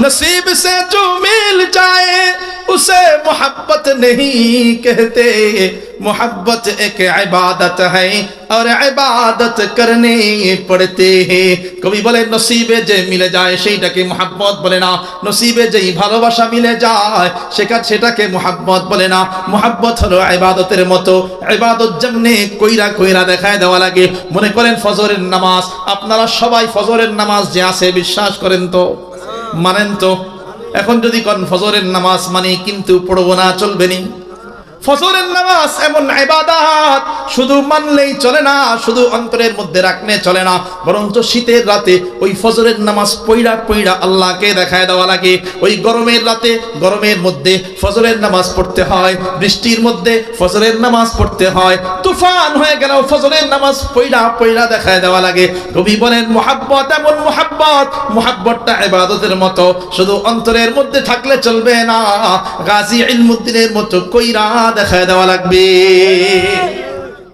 नसीब से जो मिल जाए उसे मोहब्बत नहीं कहते मोहब्बत एक इबादत है और इबादत करने पड़ते हैं কবি বলে নসিবে যে মিলে যায় সেইটাকে মোহাব্বত বলে না নসিবে যেই ভালোবাসা মিলে যায় সেটা সেটাকে মোহাব্বত বলে না মোহাব্বত হলো ইবাদতের মতো ইবাদত যেমনি কইরা কইরা দেখায় দেওয়া লাগে মনে করেন ফজরের নামাজ আপনারা সবাই ফজরের নামাজ যে আছে বিশ্বাস করেন তো মানেন তো। এখন যদি কন ফজরের নামাজ মানি কিন্তু পড়ব না চলবে নি। ফজরের নামাজ এমন ইবাদত, শুধু মানলেই চলে না, শুধু অন্তরের মধ্যে রাখলে চলে না, বরঞ্চ শীতের রাতে ওই ফজরের নামাজ পইড়া পইড়া আল্লাহকে দেখায় দেওয়া লাগে। ওই গরমের রাতে, গরমের মধ্যে ফজরের নামাজ পড়তে হয়, বৃষ্টির মধ্যে ফজরের নামাজ পড়তে হয়, তুফান হয়ে গেল ফজরের নামাজ পইড়া পইড়া দেখায় দেওয়া লাগে। কবি বলেন, মোহাব্বত এমন মোহাব্বত, মোহাব্বতটা ইবাদতের মতো, শুধু অন্তরের মধ্যে থাকলে চলবে না, গাজী ইলমুদ্দিনের মতো কইরা দেখায় দেওয়া লাগবে।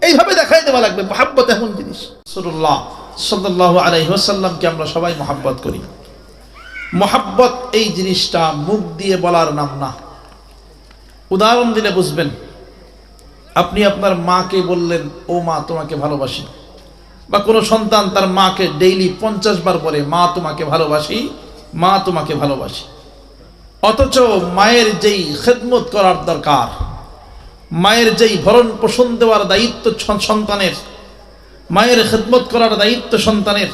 এইভাবে দেখাই দেওয়া লাগবে মোহাব্বত এমন জিনিস। রাসূলুল্লাহ সাল্লাল্লাহু আলাইহি ওয়াসাল্লামকে আমরা সবাই মোহাব্বত করি। মোহাব্বত এই জিনিসটা মুখ দিয়ে বলার নাম না। উদাহরণ দিলে বুঝবেন আপনি আপনার মাকে বললেন ও মা তোমাকে ভালোবাসি। বা কোনো সন্তান তার মাকে ডেইলি পঞ্চাশ বার বলে মা তোমাকে ভালোবাসি মা তোমাকে ভালোবাসি। অথচ মায়ের যেই খেদমত করার দরকার মায়ের যেই ভরণ পোষণ দেওয়ার দায়িত্ব সন্তানের, মায়ের খেদমত করার দায়িত্ব সন্তানের,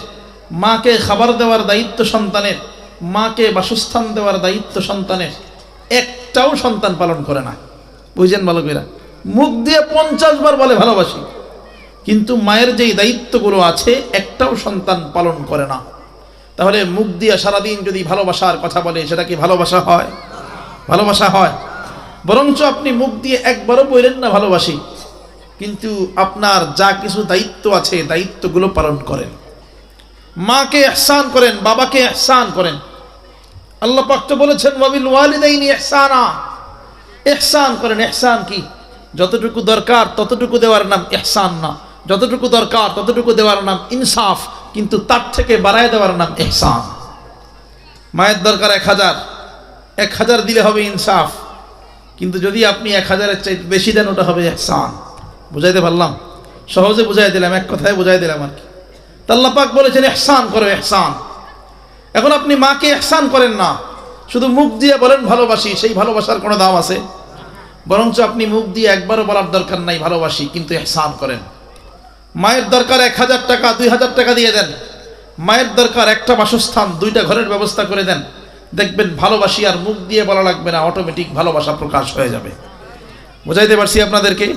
মাকে খাবার দেওয়ার দায়িত্ব সন্তানের, মাকে বাসস্থান দেওয়ার দায়িত্ব সন্তানের, একটাও সন্তান পালন করে না। বুঝছেন বালকেরা? মুখ দিয়ে পঞ্চাশ বার বলে ভালোবাসি। কিন্তু মায়ের যেই দায়িত্বগুলো আছে, একটাও সন্তান পালন করে না। তাহলে মুখ দিয়ে সারাদিন যদি ভালোবাসার কথা বলে, সেটা কি ভালোবাসা হয়? ভালোবাসা হয়। বরঞ্চ আপনি মুখ দিয়ে একবারও বললেন না ভালোবাসি। কিন্তু আপনার যা কিছু দায়িত্ব আছে, দায়িত্বগুলো পালন করেন। মাকে এহসান করেন, বাবাকে এহসান করেন। আল্লাহ পাক তো বলেছেন, ওয়াবিল ওয়ালিদাইনি ইহসানা। এহসান করেন এহসান কি? যতটুকু দরকার ততটুকু দেওয়ার নাম এহসান না। যতটুকু দরকার ততটুকু দেওয়ার নাম ইনসাফ, কিন্তু তার থেকে বাড়ায় দেওয়ার নাম এহসান মায়ের দরকার এক হাজার। এক হাজার দিলে হবে ইনসাফ। কিন্তু যদি আপনি এক হাজারের চাইতে বেশি দেন, ওটা হবে এহসান। বুঝাইতে পারলাম? সহজে বুঝাই দিলাম, এক কথায় বুঝাই দিলাম আর কি। তাল্লা পাক বলেছেন, এহসান করো, এহসান। এখন আপনি মাকে এহসান করেন না। শুধু মুখ দিয়ে বলেন, ভালোবাসি। সেই ভালোবাসার কোনো দাম আছে? বরঞ্চ আপনি মুখ দিয়ে একবারও বলার দরকার নাই, ভালোবাসি। কিন্তু এহসান করেন। মায়ের দরকার এক হাজার টাকা, দুই হাজার টাকা দিয়ে দেন। মায়ের দরকার একটা বাসস্থান, দুইটা ঘরের ব্যবস্থা করে দেন। দেখবেন ভালোবাসি আর মুখ দিয়ে বলা লাগবে না অটোমেটিক ভালোবাসা প্রকাশ হয়ে যাবে। বুঝাইতে পারছি আপনাদেরকে?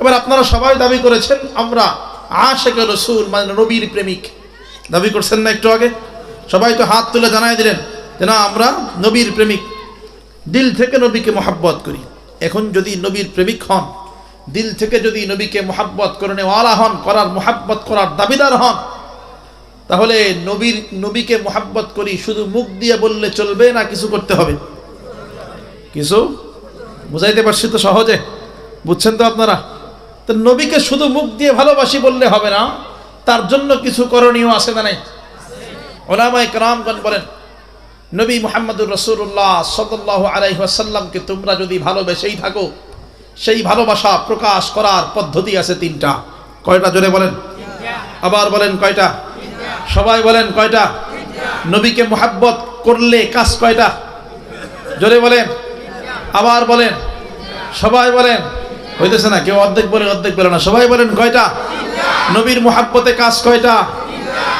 এবার আপনারা সবাই দাবি করেছেন, আমরা আশেক রসুল মানে নবীর প্রেমিক। দাবি করছেন না একটু আগে? সবাই তো হাত তুলে জানাই দিলেন যে না, আমরা নবীর প্রেমিক। দিল থেকে নবীকে মহাব্বত করি। এখন যদি নবীর প্রেমিক হন, দিল থেকে যদি নবীকে মহাব্বত করে নেওয়ালা হন, করার মহাব্বত করার দাবিদার হন তাহলে নবীর, নবীকে মহাব্বত করি, শুধু মুখ দিয়ে বললে চলবে না কিছু করতে হবে? কিছু? বুঝাইতে পারছি তো সহজে? বুঝছেন তো আপনারা? তো নবীকে শুধু মুখ দিয়ে ভালোবাসি বললে হবে না, তার জন্য কিছু করণীয় আছে না নাই? ওলামাই কালামগণ বলেন, নবী মোহাম্মদুর রসুল্লাহ সাল্লাহ আলাইসাল্লামকে তোমরা যদি ভালোবেসেই থাকো, সেই ভালোবাসা প্রকাশ করার পদ্ধতি আছে তিনটা। কয়টা জোরে বলেন? আবার বলেন কয়টা? সবাই বলেন কয়টা? নবীকে মোহাব্বত করলে কাজ কয়টা? জোরে বলেন। আবার বলেন। সবাই বলেন। হইতেছে না, কেউ অর্ধেক বলে অর্ধেক বলে না। সবাই বলেন কয়টা? নবীর মোহাব্বতে কাজ কয়টা?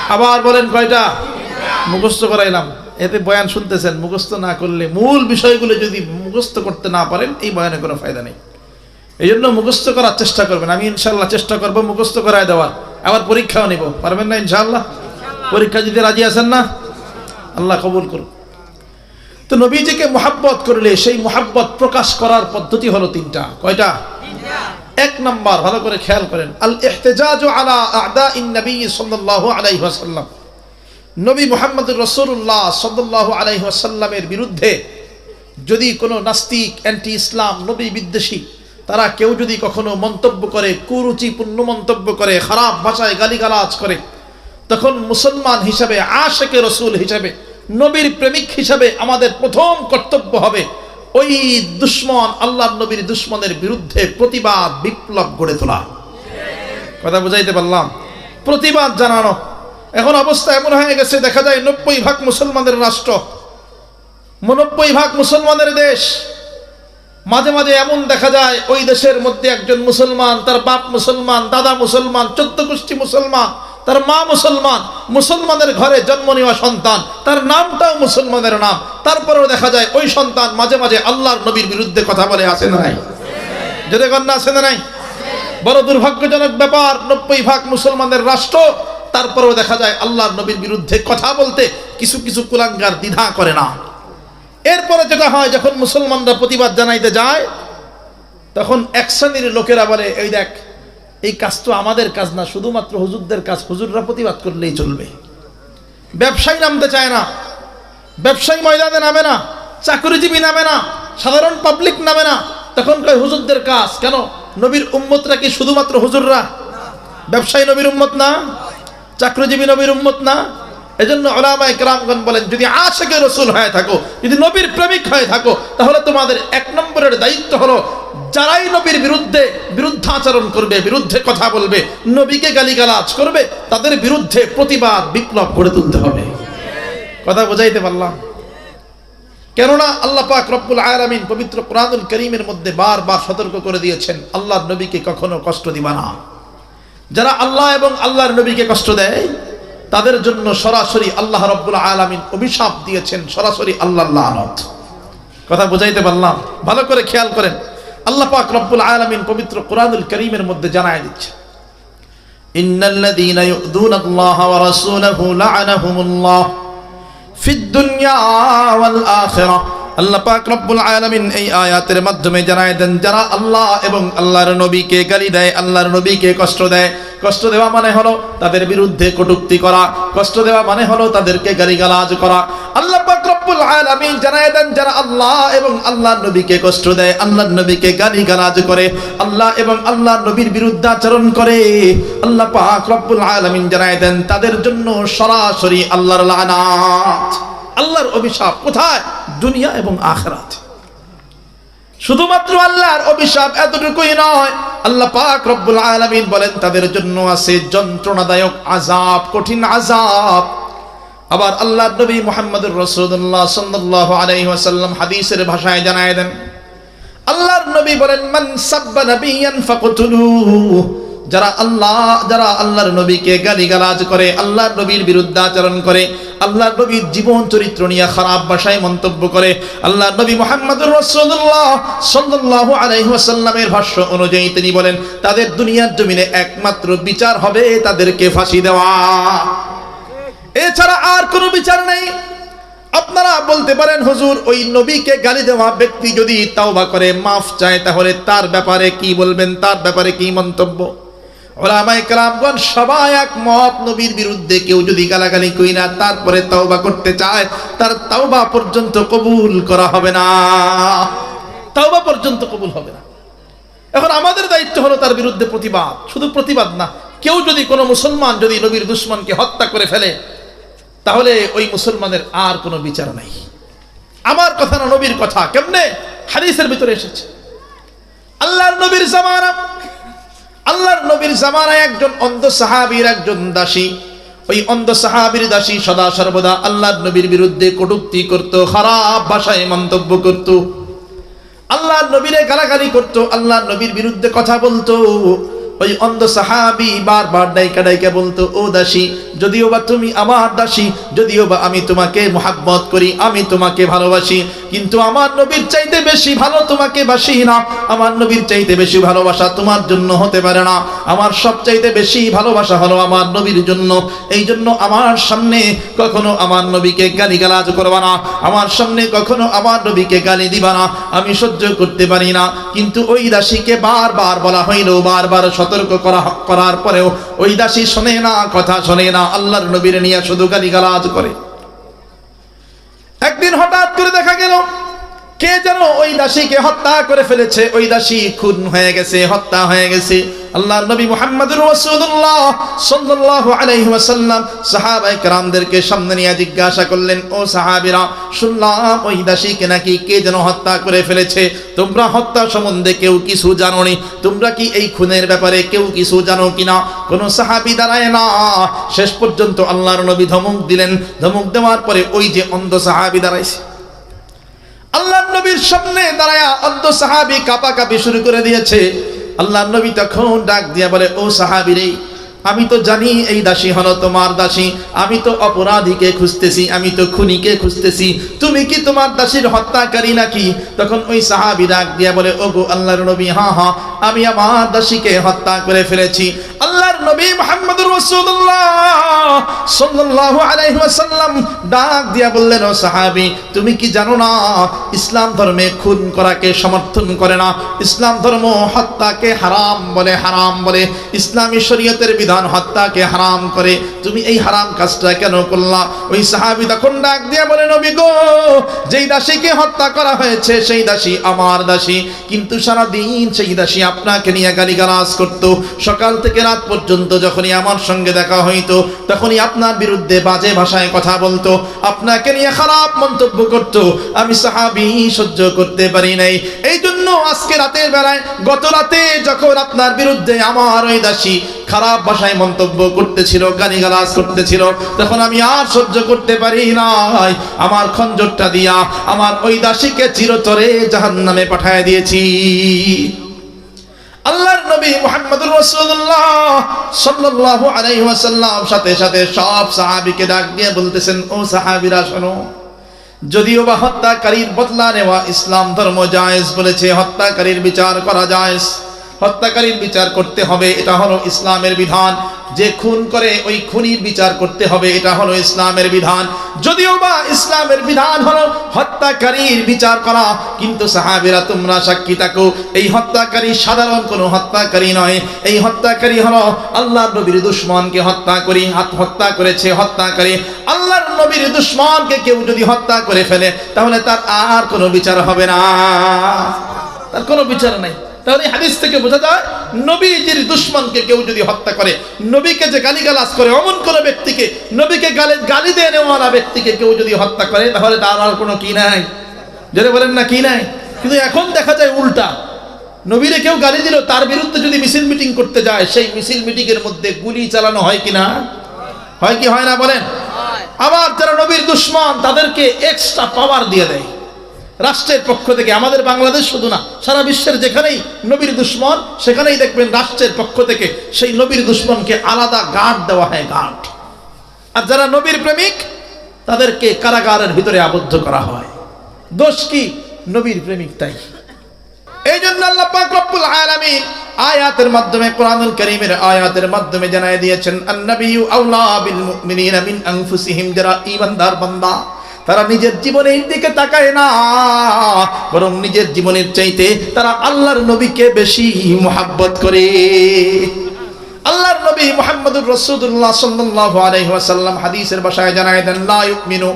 আবার বলেন কয়টা? মুখস্থ করাইলাম। এতে বয়ান শুনতেছেন, মুখস্থ না করলে মূল বিষয়গুলো যদি মুখস্থ করতে না পারেন, এই বয়ানে কোনো ফায়দা নেই। এই জন্য মুখস্থ করার চেষ্টা করবেন। আমি ইনশাল্লাহ চেষ্টা করব মুখস্থ করায় দেওয়ার। আবার পরীক্ষাও নিব। পারবেন না ইনশাল্লাহ পরীক্ষা দিতে রাজি আছেন না? আল্লাহ কবুল করুন তো নবীজিকে মোহাব্বত করলে সেই মোহাব্বত প্রকাশ করার পদ্ধতি হলো তিনটা। কয়টা? এক নাম্বার, ভালো করে খেয়াল করেন। আল ইহতেজাজ আলা আদা ইন নবী সাল্লাল্লাহু আলাইহি ওয়াসাল্লাম। নবী মুহাম্মদুর রাসূলুল্লাহ সাল্লাল্লাহু আলাইহি ওয়াসাল্লামের বিরুদ্ধে যদি কোনো নাস্তিক অ্যান্টি ইসলাম নবী বিদ্বেষী তারা কেউ যদি কখনো মন্তব্য করে, কুরুচিপূর্ণ মন্তব্য করে, খারাপ ভাষায় গালিগালাজ করে তখন মুসলমান হিসাবে, আশেকে রসুল হিসাবে, নবীর প্রেমিক হিসাবে আমাদের প্রথম কর্তব্য হবে ওই দুশ্মন, আল্লাহ নবীর দুশ্মনের বিরুদ্ধে প্রতিবাদ বিপ্লব গড়ে তোলা। কথা বুঝাইতে পারলাম? প্রতিবাদ জানানো। এখন অবস্থা এমন হয়ে গেছে, দেখা যায় নব্বই ভাগ মুসলমানের রাষ্ট্র, নব্বই ভাগ মুসলমানের দেশ। মাঝে মাঝে এমন দেখা যায়, ওই দেশের মধ্যে একজন মুসলমান, তার বাপ মুসলমান, দাদা মুসলমান, চোদ্দ গোষ্ঠী মুসলমান তার মা মুসলমান, মুসলমানের ঘরে জন্ম নেওয়া সন্তান, তার নামটাও মুসলমানের নাম। তারপরেও দেখা যায় ওই সন্তান মাঝে মাঝে আল্লাহর নবীর বিরুদ্ধে কথা বলে আসে না নাই? যদি কন্যা আছে না নাই? বড় দুর্ভাগ্যজনক ব্যাপার, নব্বই ভাগ মুসলমানের রাষ্ট্র, তারপরেও দেখা যায় আল্লাহর নবীর বিরুদ্ধে কথা বলতে কিছু কিছু কুলাঙ্গার দ্বিধা করে না। এরপরে যেটা হয়, যখন মুসলমানরা প্রতিবাদ জানাইতে যায়, তখন এক শ্রেণির লোকেরা বলে, এই দেখ এই কাজ তো আমাদের কাজ না, শুধুমাত্র হুজুরদের কাজ। হুজুররা প্রতিবাদ করলেই চলবে। ব্যবসায়ী নামতে চায় না, ব্যবসায়ী ময়দানে নামে না, চাকরিজীবী নামে না, সাধারণ পাবলিক নামে না। তখন কয়, হুজুরদের কাজ, কেন? নবীর উম্মতরা কি শুধুমাত্র হুজুররা? ব্যবসায়ী নবীর উম্মত না, চাকরিজীবী নবীর উম্মত না? এজন্য ওলামায়ে কেরামগণ বলেন, যদি আশেকে রসুল হয়ে থাকো, যদি নবীর প্রেমিক হয়ে থাকো, তাহলে তোমাদের এক নম্বরের দায়িত্ব হলো যারাই নবীর বিরুদ্ধে বিরুদ্ধাচরণ করবে, বিরুদ্ধে কথা বলবে, নবীকে গালিগালাজ করবে, তাদের বিরুদ্ধে প্রতিবাদ, বিপ্লব গড়ে তুলতে হবে। কথা বোঝাইতে পারলাম? কেননা আল্লাহ পাক রব্বুল আলামিন পবিত্র কোরআনুল করিমের মধ্যে বারবার সতর্ক করে দিয়েছেন, আল্লাহর নবীকে কখনো কষ্ট দিবা না। যারা আল্লাহ এবং আল্লাহর নবীকে কষ্ট দেয়, তাদের জন্য সরাসরি আল্লাহ রব্বুল আলামিন অভিশাপ দিয়েছেন, সরাসরি আল্লাহ লানত। কথা বুঝাইতে পারলাম? ভালো করে খেয়াল করেন। আল্লাহ পাক রব্বুল আলামিন পবিত্র কোরআনুল করিমের মধ্যে জানায় দিচ্ছে ইন্নাল্লাযীনা ইউযুনাল্লাহা ওয়া রাসূলাহু লা'আনাহুমুল্লাহ ফিদ দুনিয়া ওয়াল আখিরাহ আল্লাহ পাক রব্বুল আলামিন এই আয়াতের মাধ্যমে জানায় দেন, যারা আল্লাহ এবং আল্লাহর নবীকে গালি দেয়, আল্লাহর নবীকে কষ্ট দেয়, কষ্ট দেওয়া মানে হলো তাদের বিরুদ্ধে কটূক্তি করা, কষ্ট দেওয়া মানে হলো তাদেরকে গালিগালাজ করা আল্লাহ যারা আল্লাহ এবং বিরুদ্ধে আল্লাহ তাদের জন্য সরাসরি আল্লাহর আল্লাহর অভিশাপ কোথায়? দুনিয়া এবং আখরাত। শুধুমাত্র আল্লাহর অভিশাপ এতটুকুই নয়, আল্লাহ পাক রব্বুল আলামিন বলেন, তাদের জন্য আছে যন্ত্রণাদায়ক আজাব কঠিন আজাব আবার আল্লাহ নবী মুহাম্মদুর রাসূলুল্লাহ সাল্লাল্লাহু আলাইহি ওয়াসাল্লাম হাদিসের ভাষায় জানায় দেন, আল্লাহর নবী বলেন, মান সাব্বা নাবিয়ান ফাকতুলুহু যারা আল্লাহ, যারা আল্লাহর নবীকে গালিগালাজ করে, আল্লাহর নবীর বিরুদ্ধে আচরণ করে, আল্লাহর নবীর জীবন চরিত্র নিয়ে খারাপ ভাষায় মন্তব্য করে, আল্লাহর নবী মুহাম্মদুর রাসূলুল্লাহ সাল্লাল্লাহু আলাইহি ওয়াসাল্লামের ভাষ্য অনুযায়ী তিনি বলেন, তাদের দুনিয়ার জমিনে একমাত্র বিচার হবে তাদেরকে ফাঁসি দেওয়া। এছাড়া আর কোনো বিচার নেই। আপনারা বলতে পারেন, হুজুর, ওই নবীকে গালি দেওয়া ব্যক্তি যদি তাওবা করে, মাফ চায়, তাহলে তার ব্যাপারে কি বলবেন, তার ব্যাপারে কি মন্তব্য? সবাই এক মত নবীর বিরুদ্ধে কেউ যদি গালাগালি কই না, তারপরে তাওবা করতে চায়, তার তাওবা পর্যন্ত কবুল করা হবে না। তাওবা পর্যন্ত কবুল হবে না। এখন আমাদের দায়িত্ব হলো তার বিরুদ্ধে প্রতিবাদ। শুধু প্রতিবাদ না, কেউ যদি কোনো মুসলমান যদি নবীর দুশ্মনকে হত্যা করে ফেলে তাহলে ওই মুসলমানের আর কোনো বিচার নাই। আমার কথা না নবীর কথা, কেমনে? হাদিসের ভিতরে এসেছে। আল্লাহর নবীর জামানা। আল্লাহর নবীর জামানায় একজন অন্ধ সাহাবীর একজন দাসী। ওই অন্ধ সাহাবীর দাসী সদা সর্বদা আল্লাহর নবীর বিরুদ্ধে কটুক্তি করত, খারাপ ভাষায় মন্তব্য করত। আল্লাহর নবীরে গালাগালি করত, আল্লাহর নবীর বিরুদ্ধে কথা বলতো। ওই অন্ধ সাহাবি বারবার ডাইকা ডাইকা বলতো, ও দাসী, যদিও বা তুমি আমার দাসী, যদিও বা আমি তোমাকে মোহাব্বত করি, আমি তোমাকে ভালোবাসি, কিন্তু আমার নবীর চাইতে বেশি ভালো তোমাকে বাসি না, আমার নবীর চাইতে বেশি ভালোবাসা তোমার জন্য হতে পারে না। আমার সব চাইতে বেশি ভালোবাসা হলো আমার নবীর জন্য। এই জন্য আমার সামনে কখনো আমার নবীকে গালি গালাজ করবা না। আমার সামনে কখনো আমার নবীকে গালি দিবা না। আমি সহ্য করতে পারি না। কিন্তু ওই দাসীকে বারবার বলা হইল, বারবার সতর্ক করা, করার পরেও ওই দাসী শোনে না, কথা শোনে না, আল্লাহর নবীর নিয়ে শুধু গালি গালাজ করে। একদিন হঠাৎ করে দেখা গেল কে যেন ওই দাসীকে হত্যা করে ফেলেছে? ওই দাসী খুন হয়ে গেছে, হত্যা হয়ে গেছে। আল্লাহর নবী মুহাম্মদুর রাসূলুল্লাহ সাল্লাল্লাহু আলাইহি ওয়াসাল্লাম সাহাবায়ে কেরামদেরকে সামনে নিয়ে জিজ্ঞাসা করলেন, ও সাহাবীরা, শুনলাম ওই দাসীকে নাকি কে যেন হত্যা করে ফেলেছে? তোমরা হত্যা সম্বন্ধে কেউ কিছু জানো নি তোমরা কি এই খুনের ব্যাপারে কেউ কিছু জানো কিনা? কোনো সাহাবী দাঁড়ায় না। শেষ পর্যন্ত আল্লাহর নবী ধমক দিলেন। ধমক দেওয়ার পরে ওই যে অন্ধ সাহাবী দাঁড়াইছে। আল্লাহ নবীর সামনে দাঁড়ায়া অন্ধ সাহাবি কাঁপাকাঁপি শুরু করে দিয়েছে। আল্লাহ নবী তখন ডাক দিয়া বলে, ও সাহাবি রে, আমি তো জানি এই দাসী হলো তোমার দাসী। আমি তো অপরাধীকে খুঁজতেছি, আমি তো খুনিকে খুঁজতেছি। তুমি কি তোমার দাসীর হত্যাকারী নাকি? তখন ওই সাহাবি ডাক দিয়া বলে ও গো আল্লাহর নবী হ্যাঁ হ্যাঁ আমি আমার দাসীকে হত্যা করে ফেলেছি। নবী মোহাম্মদুর রাসূলুল্লাহ সাল্লাল্লাহু আলাইহি ওয়াসাল্লাম ডাক দিয়া বললেন, ও সাহাবী, তুমি কি জানো না ইসলাম ধর্মে খুন করাকে সমর্থন করে না? ইসলাম ধর্ম হত্যাকে হারাম বলে হারাম বলে। ইসলামী শরীয়তের বিধান হত্যাকে হারাম করে। তুমি এই হারাম কাজটা কেন করলা? ওই সাহাবী তখন ডাক দিয়া বলে, নবী গো, যেই দাসীকে হত্যা করা হয়েছে, সেই দাসী আমার দাসী। কিন্তু সারা দিন সেই দাসী আপনাকে নিয়ে গালিগালাজ করতো। সকাল থেকে রাত পর্যন্ত যখনই আমার সঙ্গে দেখা হইতো, তখনই আপনার বিরুদ্ধে বাজে ভাষায় কথা বলতো, আপনাকে নিয়ে খারাপ মন্তব্য করত, আমি সাহাবি সহ্য করতে পারি নাই। এই জন্য আজকে রাতের বেলায়, গত রাতে যখন আপনার বিরুদ্ধে আমার ওই দাসী খারাপ ভাষায় মন্তব্য করতেছিল, গালিগালাজ করতেছিল, তখন আমি আর সহ্য করতে পারি নাই। আমার খঞ্জরটা দিয়া আমার ওই দাসীকে চিরতরে জাহান্নামে পাঠায় দিয়েছি। আল্লাহর নবী মুহাম্মদুর রাসূলুল্লাহ সাল্লাল্লাহু আলাইহি ওয়াসাল্লাম সাথে সাথে সব সাহাবীকে ডাক দিয়ে বলতেছেন, ও সাহাবীরা, শোনো। যদিও বা হত্যাকারীর বদলা নেওয়া ইসলাম ধর্ম জায়েজ বলেছে, হত্যাকারীর বিচার করা জায়েজ। হত্যাকারীর বিচার করতে হবে, এটা হলো ইসলামের বিধান। যে খুন করে ওই খুনির বিচার করতে হবে, এটা হলো ইসলামের বিধান। যদিও বা ইসলামের বিধান হলো হত্যাকারীর বিচার করা, কিন্তু সাহাবিরা তোমরা সাক্ষী থাকো, এই হত্যাকারী সাধারণ কোনো হত্যাকারী নয়। এই হত্যাকারী হলো আল্লাহর নবীর দুশ্মনকে হত্যা করি হত্যা করেছে হত্যাকারী আল্লাহর নবীর দুশ্মনকে কেউ যদি হত্যা করে ফেলে, তাহলে তার আর কোনো বিচার হবে না। তার কোনো বিচার নাই। তাহলে হাদিস থেকে বোঝা যায় নবীজির দুশ্মনকে কেউ যদি হত্যা করে নবীকে যে গালিগালাজ করে অমন কোনো ব্যক্তিকে নবীকে গালি গালি দিয়ে নেওয়ালা ব্যক্তিকে কেউ যদি হত্যা করে তাহলে তার আর কোনো কি নাই? যদি বলেন না কি নাই? কিন্তু এখন দেখা যায় উল্টা। নবীরে কেউ গালি দিল তার বিরুদ্ধে যদি মিছিল মিটিং করতে যায় সেই মিছিল মিটিং এর মধ্যে গুলি চালানো হয় কি না? হয় কি হয় না বলেন? আবার যারা নবীর দুশ্মন তাদেরকে এক্সট্রা পাওয়ার দিয়ে দেয়। রাষ্ট্রের পক্ষ থেকে, আমাদের বাংলাদেশ শুধু না, সারা বিশ্বের যেখানেই নবীর দুশ্মন, সেখানেই দেখবেন রাষ্ট্রের পক্ষ থেকে সেই নবীর দুশ্মনকে আলাদা গার্ড দেওয়া হয়, গার্ড। আর যারা নবীর প্রেমিক, তাদেরকে কারাগারের ভিতরে আবদ্ধ করা হয়। দোষ কি? নবীর প্রেমিক তাই। এই জন্য আয়াতের মাধ্যমে, কোরআনুল কারীমের আয়াতের মাধ্যমে জানায় দিয়েছেন তারা নিজের জীবনের দিকে তাকায় না, বরং নিজের জীবনের চাইতে তারা আল্লাহর নবীকে বেশি মোহাব্বত করে। আল্লাহর নবী মুহাম্মদুর রাসূলুল্লাহ সাল্লাল্লাহু আলাইহি ওয়াসাল্লাম হাদিসের বাসায় জানায় দেন, লা ইউমিনু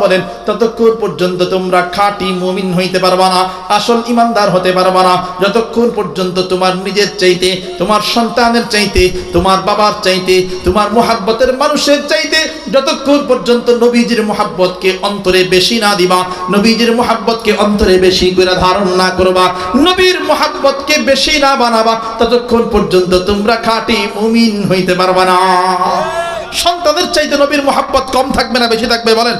বলেন, ততক্ষণ পর্যন্ত তোমরা খাঁটি মুমিন হইতে না, আসল ইমানদার হতে না। যতক্ষণ পর্যন্ত তোমার নিজের চাইতে, তোমার সন্তানের চাইতে, তোমার বাবার চাইতে, তোমার মোহাব্বতের মানুষের চাইতে যতক্ষণ পর্যন্ত নবীজির মোহাব্বতকে অন্তরে বেশি না দিবা, নবীজির মোহাব্বতকে অন্তরে বেশি করে ধারণ না করবা নবীর মোহাব্বতকে বেশি না বানাবা, ততক্ষণ পর্যন্ত তোমরা খাঁটি মুমিন হইতে পারবা না। সন্তানের চাইতে নবীর মোহাব্বত কম থাকবে না, বেশি থাকবে, বলেন।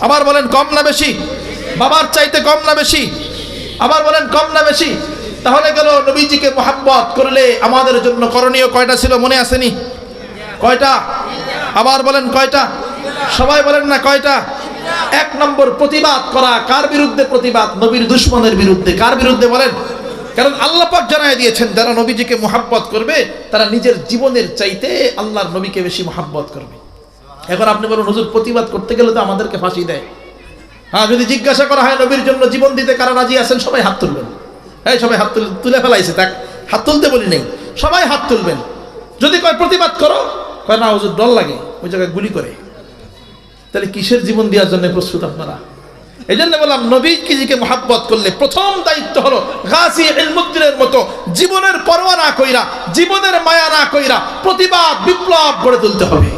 আবার বলেন, কম না বেশি? বাবার চাইতে কম না বেশি? আবার বলেন, কম না বেশি? তাহলে গেল নবীজিকে মোহাব্বত করলে আমাদের জন্য করণীয় কয়টা ছিল, মনে আসেনি কয়টা? আবার বলেন, কয়টা? সবাই বলেন না, কয়টা? এক নম্বর প্রতিবাদ করা, কার বিরুদ্ধে প্রতিবাদ? নবীর দুশ্মনের বিরুদ্ধে। কার বিরুদ্ধে বলেন? কারণ আল্লাহ পাক জানায় দিয়েছেন, যারা নবীজিকে মোহাব্বত করবে, তারা নিজের জীবনের চাইতে আল্লাহর নবীকে বেশি মোহাব্বত করবে। এখন আপনি বলুন, হুজুর, প্রতিবাদ করতে গেলে তো আমাদেরকে ফাঁসি দেয়। হ্যাঁ যদি জিজ্ঞাসা করা হয় নবীর জন্য জীবন দিতে কারা রাজি আছেন, সবাই হাত তুলবেন। এই সবাই হাত তুলে তুলে ফেলাইছে তাক হাত তুলতে বলি নেই। সবাই হাত তুলবেন। যদি কয় প্রতিবাদ করো, কয় না, হুজুর, ডর লাগে, ওই জায়গায় গুলি করে। তাহলে কিসের জীবন দেওয়ার জন্য প্রস্তুত আপনারা? এই জন্য বললাম নবী কিজিকে মহাব্বত করলে প্রথম দায়িত্ব হলো গাছি এলমুদ্দিনের মতো জীবনের পরোয়া না কইরা, জীবনের মায়া না কইরা প্রতিবাদ বিপ্লব গড়ে তুলতে হবে।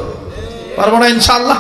পারব না ইনশাআল্লাহ?